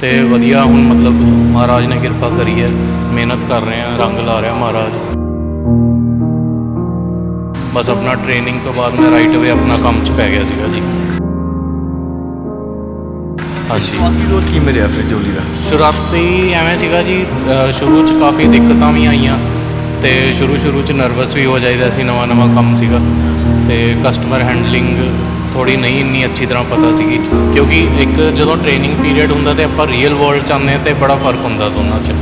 ਤੇ ਵਧੀਆ ਹੁਣ ਮਤਲਬ ਮਹਾਰਾਜ ਨੇ ਕਿਰਪਾ ਕਰੀ ਹੈ ਮਿਹਨਤ ਕਰ ਰਹੇ ਆ ਰੰਗ ਲਾ ਰਿਹਾ ਮਹਾਰਾਜ। ਬਸ ਆਪਣਾ ਟ੍ਰੇਨਿੰਗ ਤੋਂ ਬਾਅਦ ਮੈਂ ਰਾਈਟ ਅਵੇ ਆਪਣਾ ਕੰਮ 'ਚ ਪੈ ਗਿਆ ਸੀਗਾ ਜੀ। ਹਾਂਜੀ। ਬਾਕੀ ਦੋ ਕੀ ਮਿਲਿਆ ਫਿਰ ਜੋਲੀ ਦਾ? ਸ਼ੁਰੂਆਤੀ ਐਵੇਂ ਸੀਗਾ ਜੀ ਸ਼ੁਰੂ 'ਚ ਕਾਫੀ ਦਿੱਕਤਾਂ ਵੀ ਆਈਆਂ ਤੇ ਸ਼ੁਰੂ ਸ਼ੁਰੂ 'ਚ ਨਰਵਸ ਵੀ ਹੋ ਜਾਈਦਾ ਸੀ ਨਵਾਂ ਨਵਾਂ ਕੰਮ ਸੀਗਾ ਤੇ ਕਸਟਮਰ ਹੈਂਡਲਿੰਗ ਥੋੜੀ ਨਹੀਂ ਇੰਨੀ ਅੱਛੀ ਤਰ੍ਹਾਂ ਪਤਾ ਸੀਗੀ। ਕਿਉਂਕਿ ਇੱਕ ਜਦੋਂ ਟ੍ਰੇਨਿੰਗ ਪੀਰੀਅਡ ਹੁੰਦਾ ਤੇ ਆਪਾਂ ਰੀਅਲ ਵਰਲਡ ਚ ਆਉਂਦੇ ਤੇ ਬੜਾ ਫ਼ਰਕ ਹੁੰਦਾ ਦੋਨਾਂ 'ਚ।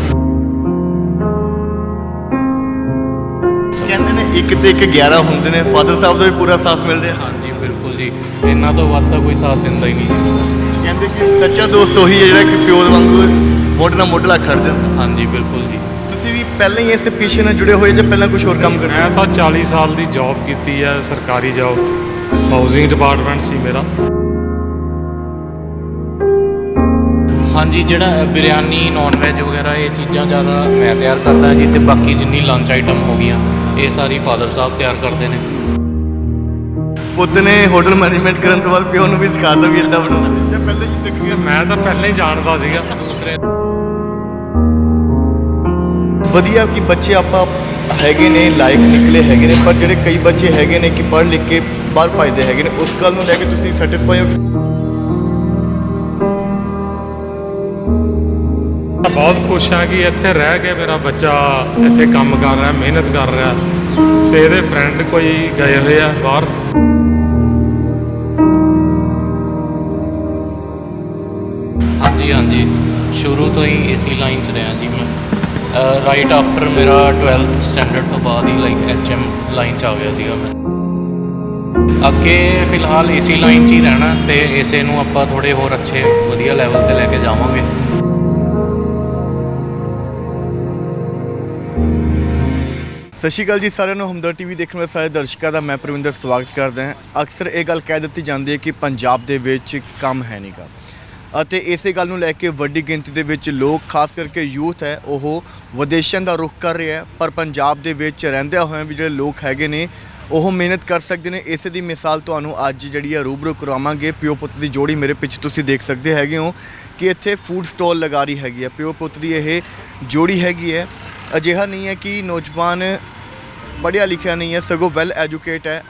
ਕਹਿੰਦੇ ਨੇ ਇੱਕ ਤੇ ਇੱਕ 11 ਹੁੰਦੇ ਨੇ। ਫਾਦਰ ਸਾਹਿਬ ਦਾ ਵੀ ਪੂਰਾ ਸਾਥ ਮਿਲ ਰਿਹਾ ਹਾਂਜੀ ਬਿਲਕੁਲ ਜੀ। ਇਹਨਾਂ ਤੋਂ ਵੱਧ ਤਾਂ ਕੋਈ ਸਾਥ ਦਿੰਦਾ ਹੀ ਨਹੀਂ ਕਹਿੰਦੇ ਕਿ ਸੱਚਾ ਦੋਸਤ ਉਹੀ ਹੈ ਜਿਹੜਾ ਕਿ ਪਿਓ ਦੇ ਵਾਂਗੂ ਮੋਢੇ ਨਾਲ ਮੋਢਾ ਲਾ ਖੜ ਜਾਂਦਾ ਹਾਂਜੀ ਬਿਲਕੁਲ ਜੀ। ਤੁਸੀਂ ਵੀ ਪਹਿਲਾਂ ਹੀ ਇਸ ਪੇਸ਼ੇ ਨਾਲ ਜੁੜੇ ਹੋਏ ਜਾਂ ਪਹਿਲਾਂ ਕੁਝ ਹੋਰ ਕੰਮ ਕਰਦੇ ਮੈਂ ਤਾਂ 40 ਸਾਲ ਦੀ ਜੌਬ ਕੀਤੀ ਹੈ ਸਰਕਾਰੀ ਜੌਬ ਹਾਊਸਿੰਗ ਡਿਪਾਰਟਮੈਂਟ ਸੀ ਮੇਰਾ। ਹਾਂਜੀ ਜਿਹੜਾ ਬਿਰਿਆਨੀ ਨਾਨ ਵੈਜ ਵਗੈਰਾ ਇਹ ਚੀਜ਼ਾਂ ਜ਼ਿਆਦਾ ਮੈਂ ਤਿਆਰ ਕਰਦਾ ਜੀ ਤੇ ਬਾਕੀ ਜਿੰਨੀ ਲੰਚ ਆਈਟਮ ਹੋ ਗਈਆਂ ਇਹ ਸਾਰੀ ਫਾਦਰ ਸਾਹਿਬ ਤਿਆਰ ਕਰਦੇ ਨੇ। ਪੁੱਤ ਨੇ ਹੋਟਲ ਮੈਨੇਜਮੈਂਟ ਕਰਨ ਤੋਂ ਬਾਅਦ ਪਿਓ ਨੂੰ ਵੀ ਸਿਖਾਤਾ ਵੀ ਇਦਾਂ ਬਣਾਉਣਾ ਜਾਂ ਪਹਿਲਾਂ ਹੀ ਸਿੱਖ ਗਿਆ। ਮੈਂ ਤਾਂ ਪਹਿਲਾਂ ਹੀ ਜਾਣਦਾ ਸੀਗਾ। ਦੂਸਰੇ ਵਧੀਆ ਕਿ ਬੱਚੇ ਆਪਾਂ ਹੈਗੇ ਨੇ ਲਾਇਕ ਨਿਕਲੇ ਹੈਗੇ ਨੇ ਪਰ ਜਿਹੜੇ ਕਈ ਬੱਚੇ ਹੈਗੇ ਨੇ ਕਿ ਪੜ੍ਹ ਲਿਖ ਕੇ ਬਾਹਰ ਭੱਜਦੇ ਹੈਗੇ ਨੇ ਉਸ ਗੱਲ ਨੂੰ ਲੈ ਕੇ ਤੁਸੀਂ ਸੈਟੀਸਫਾਈ ਹੋ ਕਿ ਬਹੁਤ ਖੁਸ਼ ਹਾਂ ਕਿ ਇੱਥੇ ਰਹਿ ਕੇ ਮੇਰਾ ਬੱਚਾ ਇੱਥੇ ਕੰਮ ਕਰ ਰਿਹਾ ਮਿਹਨਤ ਕਰ ਰਿਹਾ। ਤੇ ਇਹਦੇ ਫਰੈਂਡ ਕੋਈ ਗਏ ਹੋਏ ਆ ਬਾਹਰ। ਹਾਂਜੀ ਹਾਂਜੀ। ਸ਼ੁਰੂ ਤੋਂ ਹੀ ਇਸੀ ਲਾਈਨ 'ਚ ਰਿਹਾ ਜੀ ਮੈਂ। ਰਾਈਟ ਆਫਟਰ ਮੇਰਾ 12th ਸਟੈਂਡਰਡ ਤੋਂ ਬਾਅਦ ਹੀ ਲਾਈਕ ਐਚਐਮ ਲਾਈਨ 'ਚ ਆ ਗਿਆ ਸੀਗਾ ਮੈਂ। ਅੱਗੇ ਫਿਲਹਾਲ ਇਸੀ ਲਾਈਨ 'ਚ ਹੀ ਰਹਿਣਾ ਤੇ ਇਸੇ ਨੂੰ ਆਪਾਂ ਥੋੜੇ ਹੋਰ ਅੱਛੇ ਵਧੀਆ ਲੈਵਲ ਤੇ ਲੈ ਕੇ ਜਾਵਾਂਗੇ। ਸਤਿ ਸ਼੍ਰੀ ਅਕਾਲ ਜੀ ਸਾਰਿਆਂ ਨੂੰ, ਹਮਦਰ ਟੀਵੀ ਦੇਖਣ ਵਾਲੇ ਸਾਰੇ ਦਰਸ਼ਕਾਂ ਦਾ ਮੈਂ ਪ੍ਰਵਿੰਦਰ ਸਵਾਗਤ ਕਰਦਾ ਹਾਂ। ਅਕਸਰ ਇਹ ਗੱਲ ਕਹਿ ਦਿੱਤੀ ਜਾਂਦੀ ਹੈ ਕਿ ਪੰਜਾਬ ਦੇ ਵਿੱਚ ਕੰਮ ਹੈ ਨਹੀਂਗਾ ਅਤੇ ਇਸੇ ਗੱਲ ਨੂੰ ਲੈ ਕੇ ਵੱਡੀ ਗਿਣਤੀ ਦੇ ਵਿੱਚ ਲੋਕ, ਖਾਸ ਕਰਕੇ ਯੂਥ ਹੈ, ਉਹ ਵਿਦੇਸ਼ਾਂ ਦਾ ਰੁਖ ਕਰ ਰਿਹਾ ਹੈ, ਪਰ ਪੰਜਾਬ ਦੇ ਵਿੱਚ ਰਹਿੰਦਿਆਂ ਹੋਇਆਂ ਵੀ ਜਿਹੜੇ ਲੋਕ ਹੈਗੇ ਨੇ ਉਹ ਮਿਹਨਤ ਕਰ ਸਕਦੇ ਨੇ। ਇਸੇ ਦੀ ਮਿਸਾਲ ਤੁਹਾਨੂੰ ਅੱਜ ਜਿਹੜੀ ਆ ਰੂਬਰੂ ਕਰਵਾਵਾਂਗੇ ਪਿਓ ਪੁੱਤ ਦੀ ਜੋੜੀ ਮੇਰੇ ਪਿੱਛੇ ਤੁਸੀਂ ਦੇਖ ਸਕਦੇ ਹੈਗੇ ਹੋ ਕਿ ਇੱਥੇ ਫੂਡ ਸਟਾਲ ਲਗਾ ਰਹੀ ਹੈਗੀ ਹੈ ਪਿਓ ਪੁੱਤ ਦੀ ਇਹ ਜੋੜੀ ਹੈਗੀ ਹੈ ਅਜਿਹਾ ਨਹੀਂ ਹੈ ਕਿ ਨੌਜਵਾਨ ਪੜ੍ਹਿਆ ਲਿਖਿਆ ਨਹੀਂ ਹੈ, ਸਗੋਂ ਵੈਲ ਐਜੂਕੇਟ ਹੈ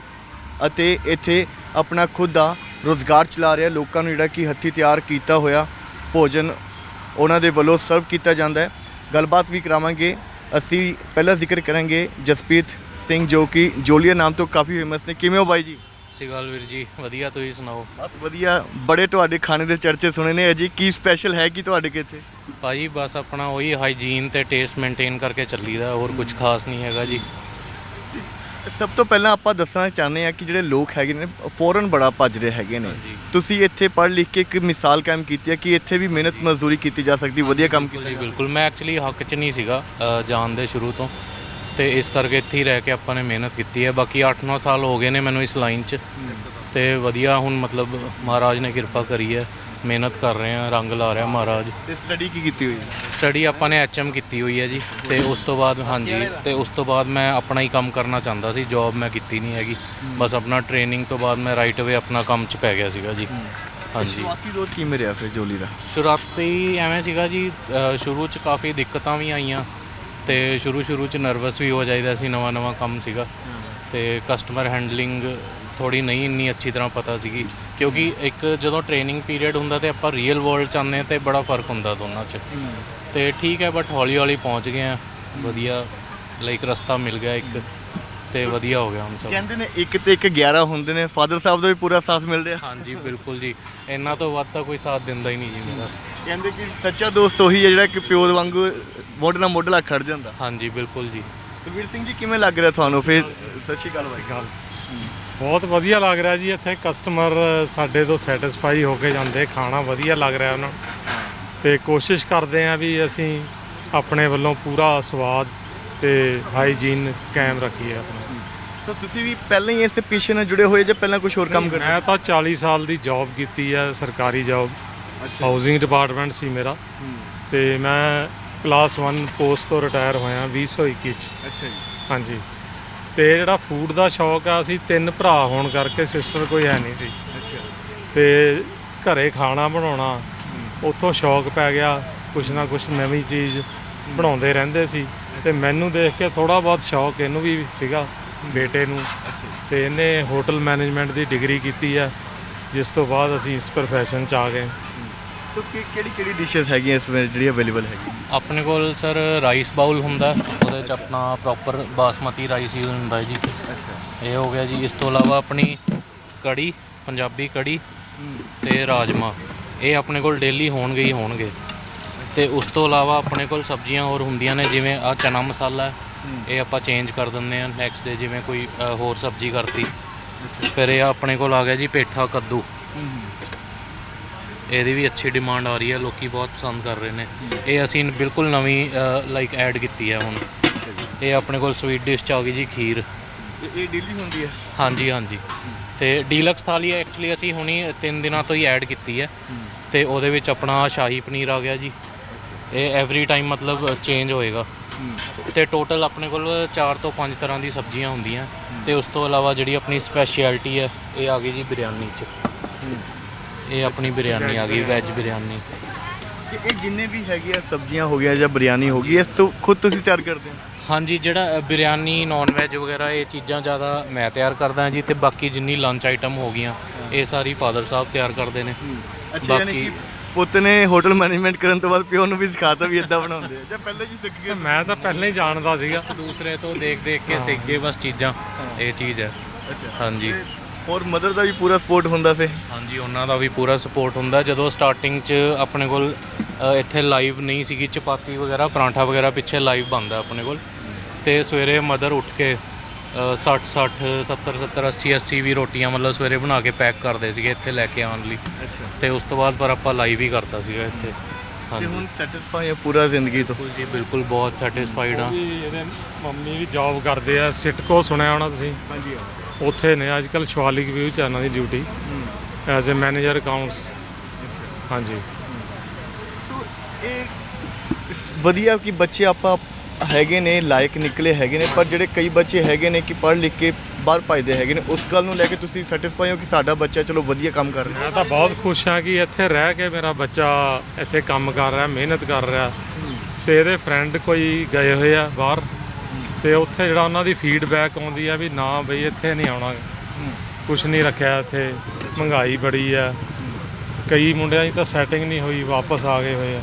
ਅਤੇ ਇੱਥੇ ਆਪਣਾ ਖੁਦ ਦਾ ਰੋਜ਼ਗਾਰ ਚਲਾ ਰਿਹਾ। ਲੋਕਾਂ ਨੂੰ ਜਿਹੜਾ ਕਿ ਹੱਥੀ ਤਿਆਰ ਕੀਤਾ ਹੋਇਆ ਭੋਜਨ ਉਹਨਾਂ ਦੇ ਵੱਲੋਂ ਸਰਵ ਕੀਤਾ ਜਾਂਦਾ ਹੈ। ਗੱਲਬਾਤ ਵੀ ਕਰਾਵਾਂਗੇ। ਅਸੀਂ ਪਹਿਲਾਂ ਜ਼ਿਕਰ ਕਰਾਂਗੇ ਜਸਪੀਤ ਸਿੰਘ ਜੋ ਕਿ ਜੋਲੀਆ ਨਾਮ ਤੋਂ ਕਾਫੀ ਫੇਮਸ ਨੇ। ਕਿਵੇਂ ਹੋ ਬਾਈ ਜੀ? ਸਿਗਾਲ ਵੀਰ ਜੀ ਵਧੀਆ ਤੁਸੀਂ ਸੁਣਾਓ? ਬਸ ਵਧੀਆ। ਬੜੇ ਤੁਹਾਡੇ ਖਾਣੇ ਦੇ ਚਰਚੇ ਸੁਣੇ ਨੇ। ਅਜੀ ਕੀ ਸਪੈਸ਼ਲ ਹੈ ਕੀ ਤੁਹਾਡੇ ਕੇ ਇੱਥੇ? ਭਾਜੀ ਬਸ ਆਪਣਾ ਉਹੀ ਹਾਈਜੀਨ ਤੇ ਟੇਸਟ ਮੇਨਟੇਨ ਕਰਕੇ ਚੱਲੀਦਾ। ਹੋਰ ਕੁਝ ਖਾਸ ਨਹੀਂ ਹੈਗਾ ਜੀ। ਸਭ ਤੋਂ ਪਹਿਲਾਂ ਆਪਾਂ ਦੱਸਣਾ ਚਾਹੁੰਦੇ ਹਾਂ ਕਿ ਜਿਹੜੇ ਲੋਕ ਹੈਗੇ ਨੇ ਫੋਰਨ ਬੜਾ ਭੱਜ ਰਹੇ ਹੈਗੇ ਨੇ। ਹਾਂਜੀ। ਤੁਸੀਂ ਇੱਥੇ ਪੜ੍ਹ ਲਿਖ ਕੇ ਇੱਕ ਮਿਸਾਲ ਕਾਇਮ ਕੀਤੀ ਹੈ ਕਿ ਇੱਥੇ ਵੀ ਮਿਹਨਤ ਮਜ਼ਦੂਰੀ ਕੀਤੀ ਜਾ ਸਕਦੀ ਵਧੀਆ ਕੰਮ ਕੀਤਾ ਜਾ ਬਿਲਕੁਲ। ਮੈਂ ਐਕਚੁਅਲੀ ਹੱਕ 'ਚ ਨਹੀਂ ਸੀਗਾ ਅ, ਜਾਣ ਦੇ ਸ਼ੁਰੂ ਤੋਂ। ਤੇ ਇਸ ਕਰਕੇ ਇੱਥੇ ਹੀ ਰਹਿ ਕੇ ਆਪਾਂ ਨੇ ਮਿਹਨਤ ਕੀਤੀ ਹੈ। ਬਾਕੀ 8-9 ਸਾਲ ਹੋ ਗਏ ਨੇ ਮੈਨੂੰ ਇਸ ਲਾਈਨ 'ਚ ਤੇ ਵਧੀਆ ਹੁਣ ਮਤਲਬ ਮਹਾਰਾਜ ਨੇ ਕਿਰਪਾ ਕਰੀ ਹੈ। ਮਿਹਨਤ ਕਰ ਰਹੇ ਆ ਰੰਗ ਲਾ ਰਿਹਾ ਮਹਾਰਾਜ। ਤੇ ਸਟੱਡੀ ਕੀ ਕੀਤੀ ਹੋਈ ਹੈ? ਸਟੱਡੀ ਆਪਾਂ ਨੇ ਐਚਐਮ ਕੀਤੀ ਹੋਈ ਹੈ ਜੀ ਤੇ ਉਸ ਤੋਂ ਬਾਅਦ ਹਾਂਜੀ ਤੇ ਉਸ ਤੋਂ ਬਾਅਦ ਮੈਂ ਆਪਣਾ ਹੀ ਕੰਮ ਕਰਨਾ ਚਾਹੁੰਦਾ ਸੀ ਜੌਬ ਮੈਂ ਕੀਤੀ ਨਹੀਂ ਹੈਗੀ। ਬਸ ਆਪਣਾ ਟ੍ਰੇਨਿੰਗ ਤੋਂ ਬਾਅਦ ਮੈਂ ਰਾਈਟ ਅਵੇ ਆਪਣਾ ਕੰਮ 'ਚ ਪੈ ਗਿਆ ਸੀਗਾ ਜੀ। ਹਾਂਜੀ। ਬਾਕੀ ਦੋ ਕੀ ਮਿਲਿਆ ਫਿਰ ਜੋਲੀ ਦਾ? ਸ਼ੁਰੂਆਤੀ ਐਵੇਂ ਸੀਗਾ ਜੀ ਅ, ਸ਼ੁਰੂ 'ਚ ਕਾਫੀ ਦਿੱਕਤਾਂ ਵੀ ਆਈਆਂ। ਤੇ ਸ਼ੁਰੂ ਸ਼ੁਰੂ 'ਚ ਨਰਵਸ ਵੀ ਹੋ ਜਾਈਦਾ ਸੀ ਨਵਾਂ ਨਵਾਂ ਕੰਮ ਸੀਗਾ। ਤੇ ਕਸਟਮਰ ਹੈਂਡਲਿੰਗ ਥੋੜੀ ਨਹੀਂ ਇੰਨੀ ਅੱਛੀ ਤਰ੍ਹਾਂ ਪਤਾ ਸੀਗੀ। ਕਿਉਂਕਿ ਇੱਕ ਜਦੋਂ ਟ੍ਰੇਨਿੰਗ ਪੀਰੀਅਡ ਹੁੰਦਾ ਤੇ ਆਪਾਂ ਰੀਅਲ ਵਰਲਡ ਚ ਆਉਂਦੇ ਤੇ ਬੜਾ ਫ਼ਰਕ ਹੁੰਦਾ ਦੋਨਾਂ 'ਚ। ਤੇ ਠੀਕ ਹੈ ਬਟ ਹੌਲੀ ਹੌਲੀ ਪਹੁੰਚ ਗਏ ਆ ਵਧੀਆ ਲਾਈਕ ਰਸਤਾ ਮਿਲ ਗਿਆ ਇੱਕ। ਤੇ ਵਧੀਆ ਹੋ ਗਿਆ ਹੁਣ ਸਭ। ਕਹਿੰਦੇ ਨੇ ਇੱਕ ਤੇ ਇੱਕ 11 ਹੁੰਦੇ ਨੇ। ਫਾਦਰ ਸਾਹਿਬ ਦਾ ਵੀ ਪੂਰਾ ਸਾਥ ਮਿਲ ਰਿਹਾ ਹਾਂਜੀ ਬਿਲਕੁਲ ਜੀ। ਇਹਨਾਂ ਤੋਂ ਵੱਧ ਤਾਂ ਕੋਈ ਸਾਥ ਦਿੰਦਾ ਹੀ ਨਹੀਂ ਜੀ ਮੇਰਾ। ਕਹਿੰਦੇ ਕਿ ਸੱਚਾ ਦੋਸਤ ਉਹੀ ਹੈ ਜਿਹੜਾ ਕਿ ਪਿਓ ਦੇ ਵਾਂਗੂ ਮੋਢੇ ਨਾਲ ਮੋਢਾ ਲਾ ਖੜ ਜਾਂਦਾ। ਹਾਂਜੀ ਬਿਲਕੁਲ ਜੀ। ਕੁਲਵੀਰ ਸਿੰਘ ਜੀ ਕਿਵੇਂ ਲੱਗ ਰਿਹਾ ਤੁਹਾਨੂੰ? ਫਿਰ ਸਤਿ ਸ਼੍ਰੀ ਅਕਾਲ ਬਾਈ। ਗੱਲ ਬਹੁਤ ਵਧੀਆ ਲੱਗ ਰਿਹਾ ਜੀ। ਇੱਥੇ ਕਸਟਮਰ ਸਾਡੇ ਤੋਂ ਸੈਟੀਸਫਾਈ ਹੋ ਕੇ ਜਾਂਦੇ। ਖਾਣਾ ਵਧੀਆ ਲੱਗ ਰਿਹਾ ਉਹਨਾਂ ਨੂੰ। ਤੇ ਕੋਸ਼ਿਸ਼ ਕਰਦੇ ਆ ਵੀ ਅਸੀਂ ਆਪਣੇ ਵੱਲੋਂ ਪੂਰਾ ਸਵਾਦ ਤੇ ਹਾਈਜੀਨ ਕਾਇਮ ਰੱਖੀਏ ਆਪਣਾ। ਤਾਂ ਤੁਸੀਂ ਵੀ ਪਹਿਲਾਂ ਹੀ ਇਸ ਪੇਸ਼ੇ ਨਾਲ ਜੁੜੇ ਹੋਏ ਜਾਂ ਪਹਿਲਾਂ ਕੁਝ ਹੋਰ ਕੰਮ ਕਰਦੇ? ਮੈਂ ਤਾਂ 40 ਸਾਲ ਦੀ ਜੌਬ ਕੀਤੀ ਹੈ ਸਰਕਾਰੀ ਜੌਬ ਹਾਊਸਿੰਗ ਡਿਪਾਰਟਮੈਂਟ ਸੀ ਮੇਰਾ। ਤੇ ਮੈਂ ਕਲਾਸ 1 ਪੋਸਟ ਤੋਂ ਰਿਟਾਇਰ ਹੋਇਆ 2021 ਚ। ਅੱਛਾ ਜੀ। ਹਾਂਜੀ। ਤੇ ਜਿਹੜਾ ਫੂਡ ਦਾ ਸ਼ੌਕ ਆ ਅਸੀਂ ਤਿੰਨ ਭਰਾ ਹੋਣ ਕਰਕੇ ਸਿਸਟਰ ਕੋਈ ਹੈ ਨਹੀਂ ਸੀ। ਅੱਛਾ। ਤੇ ਘਰੇ ਖਾਣਾ ਬਣਾਉਣਾ ਉੱਥੋਂ ਸ਼ੌਕ ਪੈ ਗਿਆ ਕੁਛ ਨਾ ਕੁਛ ਨਵੀਂ ਚੀਜ਼ ਬਣਾਉਂਦੇ ਰਹਿੰਦੇ ਸੀ। ਤੇ ਮੈਨੂੰ ਦੇਖ ਕੇ ਥੋੜਾ ਬਹੁਤ ਸ਼ੌਕ ਇਹਨੂੰ ਵੀ ਸੀਗਾ ਬੇਟੇ ਨੂੰ। ਤੇ ਇਹਨੇ ਹੋਟਲ ਮੈਨੇਜਮੈਂਟ ਦੀ ਡਿਗਰੀ ਕੀਤੀ ਹੈ ਜਿਸ ਤੋਂ ਬਾਅਦ ਅਸੀਂ ਇਸ profession 'ਚ ਆ ਗਏ। ਤੋ ਕਿ ਕਿਹੜੀ ਕਿਹੜੀ ਡਿਸ਼ਸ ਹੈਗੀਆਂ ਇਸ ਵਿੱਚ ਜਿਹੜੀ ਅਵੇਲੇਬਲ ਹੈਗੀ? ਆਪਣੇ ਕੋਲ ਸਰ ਰਾਈਸ ਬਾਉਲ ਹੁੰਦਾ ਉਹਦੇ ਚ ਆਪਣਾ ਪ੍ਰੋਪਰ ਬਾਸਮਤੀ ਰਾਈਸ ਯੂਜ਼ ਹੁੰਦਾ ਜੀ। ਅੱਛਾ। ਇਹ ਹੋ ਗਿਆ ਜੀ ਇਸ ਤੋਂ ਇਲਾਵਾ ਆਪਣੀ ਕੜੀ ਪੰਜਾਬੀ ਕੜੀ ਤੇ ਰਾਜਮਾ। ਇਹ ਆਪਣੇ ਕੋਲ ਡੇਲੀ ਹੋਣਗੇ ਹੀ ਹੋਣਗੇ। ਤੇ ਉਸ ਤੋਂ ਇਲਾਵਾ ਆਪਣੇ ਕੋਲ ਸਬਜ਼ੀਆਂ ਹੋਰ ਹੁੰਦੀਆਂ ਨੇ ਜਿਵੇਂ ਆ ਚਨਾ ਮਸਾਲਾ ਇਹ ਆਪਾਂ ਚੇਂਜ ਕਰ ਦਿੰਦੇ ਆ ਨੈਕਸਟ ਡੇ ਜਿਵੇਂ ਕੋਈ ਅ, ਹੋਰ ਸਬਜ਼ੀ ਕਰਤੀ। ਫਿਰ ਇਹ ਆਪਣੇ ਕੋਲ ਆ ਗਿਆ ਜੀ ਪੇਠਾ ਕੱਦੂ। ਇਹਦੀ ਵੀ ਅੱਛੀ ਡਿਮਾਂਡ ਆ ਰਹੀ ਹੈ ਲੋਕੀ ਬਹੁਤ ਪਸੰਦ ਕਰ ਰਹੇ ਨੇ। ਇਹ ਅਸੀਂ ਬਿਲਕੁਲ ਨਵੀਂ ਲਾਈਕ ਐਡ ਕੀਤੀ ਹੈ ਹੁਣ। ਇਹ ਆਪਣੇ ਕੋਲ ਸਵੀਟ ਡਿਸ਼ ਚ ਆ ਗਈ ਜੀ ਖੀਰ। ਇਹ ਡੇਲੀ ਹੁੰਦੀ ਹੈ? ਹਾਂਜੀ ਹਾਂਜੀ। ਤੇ ਡੀਲਕਸ ਥਾਲੀ ਐਕਚੁਅਲੀ ਅਸੀਂ ਹੁਣੀ 3 ਦਿਨਾਂ ਤੋਂ ਹੀ ਐਡ ਕੀਤੀ ਹੈ। ਤੇ ਉਹਦੇ ਵਿੱਚ ਆਪਣਾ ਸ਼ਾਹੀ ਪਨੀਰ ਆ ਗਿਆ ਜੀ। ਇਹ ਐਵਰੀ ਟਾਈਮ ਮਤਲਬ ਚੇਂਜ ਹੋਏਗਾ। ਤੇ ਟੋਟਲ ਆਪਣੇ ਕੋਲ 4 ਤੋਂ 5 ਤਰ੍ਹਾਂ ਦੀ ਸਬਜ਼ੀਆਂ ਹੁੰਦੀਆਂ। ਤੇ ਉਸ ਤੋਂ ਇਲਾਵਾ ਜਿਹੜੀ ਆਪਣੀ ਸਪੈਸ਼ਲਿਟੀ ਹੈ ਇਹ ਆ ਗਈ ਜੀ ਬਿਰਿਆਨੀ ਚ। ਇਹ ਆਪਣੀ ਬਿਰਿਆਨੀ ਆ ਗਈ ਵੈਜ ਬਿਰਿਆਨੀ ਇਹ ਜਿੰਨੇ ਵੀ ਹੈਗੇ ਆ ਸਬਜ਼ੀਆਂ ਹੋ ਗਿਆ ਜਾਂ ਬਿਰਿਆਨੀ ਹੋ ਗਈ ਇਹ ਖੁਦ ਤੁਸੀਂ ਤਿਆਰ ਕਰਦੇ ਹੋ? ਹਾਂਜੀ ਜਿਹੜਾ ਬਿਰਿਆਨੀ ਨਾਨ ਵੈਜ ਵਗੈਰਾ ਇਹ ਚੀਜ਼ਾਂ ਜ਼ਿਆਦਾ ਮੈਂ ਤਿਆਰ ਕਰਦਾ ਹਾਂ ਜੀ ਤੇ ਬਾਕੀ ਜਿੰਨੀ ਲੰਚ ਆਈਟਮ ਹੋ ਗਈਆਂ ਇਹ ਸਾਰੀ ਫਾਦਰ ਸਾਹਿਬ ਤਿਆਰ ਕਰਦੇ ਨੇ। ਅੱਛਾ ਯਾਨੀ ਕਿ ਪੁੱਤ ਨੇ ਹੋਟਲ ਮੈਨੇਜਮੈਂਟ ਕਰਨ ਤੋਂ ਬਾਅਦ ਪਿਓ ਨੂੰ ਵੀ ਸਿਖਾਤਾ ਵੀ ਇਦਾਂ ਬਣਾਉਂਦੇ ਆ। ਜਾਂ ਪਹਿਲਾਂ ਜੀ ਸਿੱਖ ਗਏ ਮੈਂ ਤਾਂ ਪਹਿਲਾਂ ਹੀ ਜਾਣਦਾ ਸੀਗਾ। ਦੂਸਰੇ ਤੋਂ ਦੇਖ ਦੇਖ ਕੇ ਸਿੱਖ ਗਏ ਬਸ ਚੀਜ਼ਾਂ। ਇਹ ਚੀਜ਼ ਹੈ। ਅੱਛਾ। ਹਾਂਜੀ। ਹੋਰ ਮਦਰ ਦਾ ਵੀ ਪੂਰਾ ਸਪੋਰਟ ਹੁੰਦਾ ਫੇ ਹਾਂਜੀ ਉਹਨਾਂ ਦਾ ਵੀ ਪੂਰਾ ਸਪੋਰਟ ਹੁੰਦਾ। ਜਦੋਂ ਸਟਾਰਟਿੰਗ 'ਚ ਆਪਣੇ ਕੋਲ ਅ, ਇੱਥੇ ਲਾਈਵ ਨਹੀਂ ਸੀਗੀ ਚਪਾਤੀ ਵਗੈਰਾ ਪਰਾਂਠਾ ਵਗੈਰਾ ਪਿੱਛੇ ਲਾਈਵ ਬਣਦਾ ਆਪਣੇ ਕੋਲ। ਤੇ ਸਵੇਰੇ ਮਦਰ ਉੱਠ ਕੇ 60 60 70 70 80 80 ਵੀ ਰੋਟੀਆਂ ਮਤਲਬ ਸਵੇਰੇ ਬਣਾ ਕੇ ਪੈਕ ਕਰਦੇ ਸੀਗੇ ਇੱਥੇ ਲੈ ਕੇ ਆਉਣ ਲਈ। ਅੱਛਾ। ਤੇ ਉਸ ਤੋਂ ਬਾਅਦ ਪਰ ਆਪਾਂ ਲਾਈਵ ਹੀ ਕਰਤਾ ਸੀਗਾ ਇੱਥੇ। ਤੇ ਹਾਂਜੀ। ਹੁਣ ਸੈਟੀਸਫਾਈ ਹੈ ਪੂਰਾ ਜ਼ਿੰਦਗੀ ਤੋਂ? ਜੀ ਬਿਲਕੁਲ ਬਹੁਤ ਸੈਟੀਸਫਾਈਡ ਆ। ਜੀ ਇਹਦੇ ਮੰਮੀ ਵੀ ਜੌਬ ਕਰਦੇ ਆ। ਸਿਟਕੋ ਸੁਣਿਆ ਹੋਣਾ ਤੁਸੀਂ? ਹਾਂਜੀ ਉੱਥੇ ਨੇ ਅੱਜ ਕੱਲ ਸ਼ਿਵਾਲਿਕ ਵਿਊ ਚ ਆ ਇਹਨਾਂ ਦੀ duty as a manager accounts ਹਾਂਜੀ। ਇਹ ਵਧੀਆ ਕਿ ਬੱਚੇ ਆਪਾਂ ਹੈਗੇ ਨੇ, ਲਾਇਕ ਨਿਕਲੇ ਹੈਗੇ ਨੇ, ਪਰ ਜਿਹੜੇ ਕਈ ਬੱਚੇ ਹੈਗੇ ਨੇ ਕਿ ਪੜ੍ਹ ਲਿਖ ਕੇ ਬਾਹਰ ਭਜਦੇ ਹੈਗੇ ਨੇ, ਉਸ ਗੱਲ ਨੂੰ ਲੈ ਕੇ ਤੁਸੀਂ ਸੈਟੀਸਫਾਈ ਹੋ ਕਿ ਸਾਡਾ ਬੱਚਾ ਚਲੋ ਵਧੀਆ ਕੰਮ ਕਰ ਰਿਹਾ? ਮੈਂ ਤਾਂ ਬਹੁਤ ਖੁਸ਼ ਹਾਂ ਕਿ ਇੱਥੇ ਰਹਿ ਕੇ ਮੇਰਾ ਬੱਚਾ ਇੱਥੇ ਕੰਮ ਕਰ ਰਿਹਾ, ਮਿਹਨਤ ਕਰ ਰਿਹਾ। ਤੇ ਇਹਦੇ ਫਰੈਂਡ ਕੋਈ ਗਏ ਹੋਏ ਆ ਬਾਹਰ, ਤੇ ਉੱਥੇ ਜਿਹੜਾ ਉਹਨਾਂ ਦੀ ਫੀਡਬੈਕ ਆਉਂਦੀ ਆ ਵੀ ਨਾ ਬਈ ਇੱਥੇ ਨਹੀਂ ਆਉਣਾ। ਕੁਝ ਨਹੀਂ ਰੱਖਿਆ ਇੱਥੇ, ਮਹਿੰਗਾਈ ਬੜੀ ਆ। ਕਈ ਮੁੰਡਿਆਂ ਦੀ ਤਾਂ ਸੈਟਿੰਗ ਨਹੀਂ ਹੋਈ, ਵਾਪਸ ਆ ਗਏ ਹੋਏ ਆ।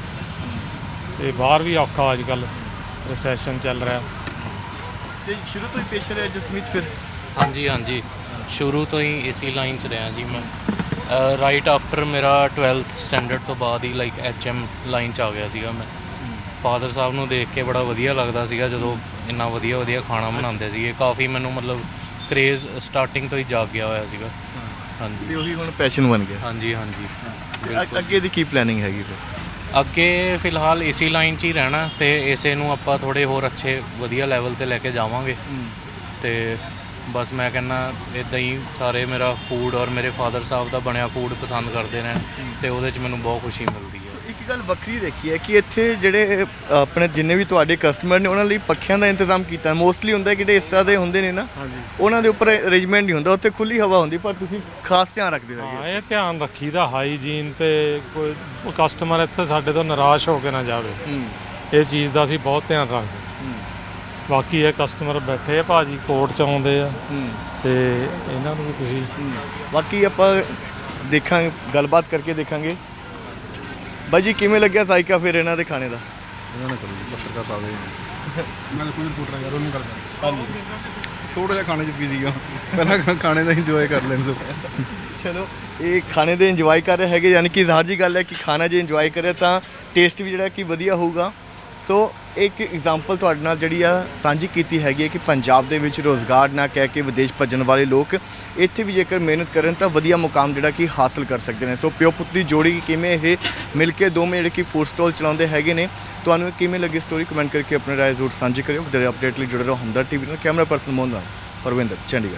ਤੇ ਬਾਹਰ ਵੀ ਔਖਾ ਅੱਜ ਕੱਲ੍ਹ। ਰਿਸੈਸ਼ਨ ਚੱਲ ਰਿਹਾ। ਤੇ ਸ਼ੁਰੂ ਤੋਂ ਹੀ ਪੇਸ਼ਰ ਹੈ ਜਸਮੀਤ ਫਿਰ? ਹਾਂਜੀ ਹਾਂਜੀ। ਸ਼ੁਰੂ ਤੋਂ ਹੀ ਇਸੀ ਲਾਈਨ 'ਚ ਰਿਹਾ ਜੀ ਮੈਂ। ਰਾਈਟ ਆਫਟਰ ਮੇਰਾ 12th ਸਟੈਂਡਰਡ ਤੋਂ ਬਾਅਦ ਹੀ ਲਾਈਕ ਐਚਐਮ ਲਾਈਨ 'ਚ ਆ ਗਿਆ ਸੀਗਾ ਮੈਂ। ਫਾਦਰ ਸਾਹਿਬ ਨੂੰ ਦੇਖ ਕੇ ਬੜਾ ਵਧੀਆ ਲੱਗਦਾ ਸੀਗਾ ਜਦੋਂ ਇੰਨਾ ਵਧੀਆ ਵਧੀਆ ਖਾਣਾ ਬਣਾਉਂਦੇ ਸੀਗੇ। ਕਾਫੀ ਮੈਨੂੰ ਮਤਲਬ ਕ੍ਰੇਜ਼ ਸਟਾਰਟਿੰਗ ਤੋਂ ਹੀ ਜਾਗ ਗਿਆ ਹੋਇਆ ਸੀਗਾ। ਹਾਂਜੀ। ਤੇ ਉਹੀ ਹੁਣ ਪੈਸ਼ਨ ਬਣ ਗਿਆ। ਹਾਂਜੀ ਹਾਂਜੀ। ਤੇ ਅੱਗੇ ਦੀ ਕੀ ਪਲੈਨਿੰਗ ਹੈਗੀ ਫਿਰ? ਅੱਗੇ ਫਿਲਹਾਲ ਇਸੀ ਲਾਈਨ 'ਚ ਹੀ ਰਹਿਣਾ ਤੇ ਇਸੇ ਨੂੰ ਆਪਾਂ ਥੋੜੇ ਹੋਰ ਅੱਛੇ ਵਧੀਆ ਲੈਵਲ ਤੇ ਲੈ ਕੇ ਜਾਵਾਂਗੇ। ਤੇ ਬਸ ਮੈਂ ਕਹਿੰਨਾ ਇਦਾਂ ਹੀ ਸਾਰੇ ਮੇਰਾ ਫੂਡ ਔਰ ਮੇਰੇ ਫਾਦਰ ਸਾਹਿਬ ਦਾ ਬਣਿਆ ਫੂਡ ਪਸੰਦ ਕਰਦੇ ਨੇ ਤੇ ਉਹਦੇ 'ਚ ਮੈਨੂੰ ਬਹੁਤ ਖੁਸ਼ੀ ਮਿਲਦੀ ਹੈ। ਗੱਲ ਵੱਖਰੀ ਦੇਖੀ ਹੈ ਕਿ ਇੱਥੇ ਜਿਹੜੇ ਆਪਣੇ ਜਿੰਨੇ ਵੀ ਤੁਹਾਡੇ ਕਸਟਮਰ ਨੇ ਉਹਨਾਂ ਲਈ ਪੱਖਿਆਂ ਦਾ ਇੰਤਜ਼ਾਮ ਕੀਤਾ। ਮੋਸਟਲੀ ਹੁੰਦਾ ਕਿ ਜਿਹੜੇ ਇਸ ਤਰ੍ਹਾਂ ਦੇ ਹੁੰਦੇ ਨੇ ਨਾ ਹਾਂਜੀ। ਉਹਨਾਂ ਦੇ ਉੱਪਰ ਅਰੇਂਜਮੈਂਟ ਨਹੀਂ ਹੁੰਦਾ। ਉੱਥੇ ਖੁੱਲੀ ਹਵਾ ਹੁੰਦੀ ਪਰ ਤੁਸੀਂ ਖਾਸ ਧਿਆਨ ਰੱਖਦੇ ਹੋ ਹਾਂ। ਇਹ ਧਿਆਨ ਰੱਖੀਦਾ ਹਾਈਜੀਨ ਤੇ ਕੋਈ ਕਸਟਮਰ ਇੱਥੇ ਸਾਡੇ ਤੋਂ ਨਿਰਾਸ਼ ਹੋ ਕੇ ਨਾ ਜਾਵੇ। ਇਹ ਚੀਜ਼ ਦਾ ਅਸੀਂ ਬਹੁਤ ਧਿਆਨ ਰੱਖਦੇ ਬਾਕੀ ਇਹ ਕਸਟਮਰ ਬੈਠੇ ਆ ਭਾਜੀ ਕੋਰਟ ਚ ਆਉਂਦੇ ਆ। ਤੇ ਇਹਨਾਂ ਨੂੰ ਵੀ ਤੁਸੀਂ ਬਾਕੀ ਆਪਾਂ ਦੇਖਾਂਗੇ ਗੱਲਬਾਤ ਕਰਕੇ ਦੇਖਾਂਗੇ। ਬਾਈ ਜੀ ਕਿਵੇਂ ਲੱਗਿਆ ਸਾਈਕਾ ਫਿਰ ਇਹਨਾਂ ਦੇ ਖਾਣੇ ਦਾ? ਇਹਨਾਂ ਨੇ ਕਰੀ ਪੱਤਰਕਾਰ ਸਾਹਿਬ ਦੇ ਮੈਂ ਤਾਂ ਕੋਈ ਰਿਪੋਰਟਰ ਯਾਰ ਉਹ ਨਹੀਂ ਕਰਦਾ। ਥੋੜਾ ਜਿਹਾ ਖਾਣੇ 'ਚ ਬਿਜ਼ੀ ਆ ਪਹਿਲਾਂ ਖਾਣੇ ਦਾ ਇੰਜੋਏ ਕਰ ਲੈਣ ਦੋ। ਚਲੋ ਇਹ ਖਾਣੇ ਦੇ ਇੰਜੋਏ ਕਰ ਰਹੇ ਹੈਗੇ ਯਾਨੀ ਕਿ ਜ਼ਾਹਰ ਜੀ ਗੱਲ ਹੈ ਕਿ ਖਾਣਾ ਜੇ ਇੰਜੋਏ ਕਰੇ ਤਾਂ ਟੇਸਟ ਵੀ ਜਿਹੜਾ ਕਿ ਵਧੀਆ ਹੋਊਗਾ। ਸੋ ਇੱਕ ਐਗਜ਼ਾਮਪਲ ਤੁਹਾਡੇ ਨਾਲ ਜਿਹੜੀ ਆ ਸਾਂਝੀ ਕੀਤੀ ਹੈਗੀ ਹੈ ਕਿ ਪੰਜਾਬ ਦੇ ਵਿੱਚ ਰੋਜ਼ਗਾਰ ਨਾ ਕਹਿ ਕੇ ਵਿਦੇਸ਼ ਭੱਜਣ ਵਾਲੇ ਲੋਕ ਇੱਥੇ ਵੀ ਜੇਕਰ ਮਿਹਨਤ ਕਰਨ ਤਾਂ ਵਧੀਆ ਮੁਕਾਮ ਜਿਹੜਾ ਕਿ ਹਾਸਲ ਕਰ ਸਕਦੇ ਨੇ। ਸੋ ਪਿਓ ਪੁੱਤ ਦੀ ਜੋੜੀ ਕਿਵੇਂ ਇਹ ਮਿਲ ਕੇ ਦੋਵੇਂ ਜਿਹੜੇ ਕਿ ਫੂਡ ਸਟਾਲ ਚਲਾਉਂਦੇ ਹੈਗੇ ਨੇ, ਤੁਹਾਨੂੰ ਕਿਵੇਂ ਲੱਗੀ ਸਟੋਰੀ ਕਮੈਂਟ ਕਰਕੇ ਆਪਣੇ ਰਾਏ ਜ਼ਰੂਰ ਸਾਂਝੀ ਕਰਿਓ। ਵਧੇਰੇ ਅਪਡੇਟ ਲਈ ਜੁੜੇ ਰਹੋ ਹਮਦਰ ਟੀਵੀ ਨਾਲ। ਕੈਮਰਾ ਪਰਸਨ ਮੋਹਨ ਨਾਲ ਪਰਵਿੰਦਰ, ਚੰਡੀਗੜ੍ਹ।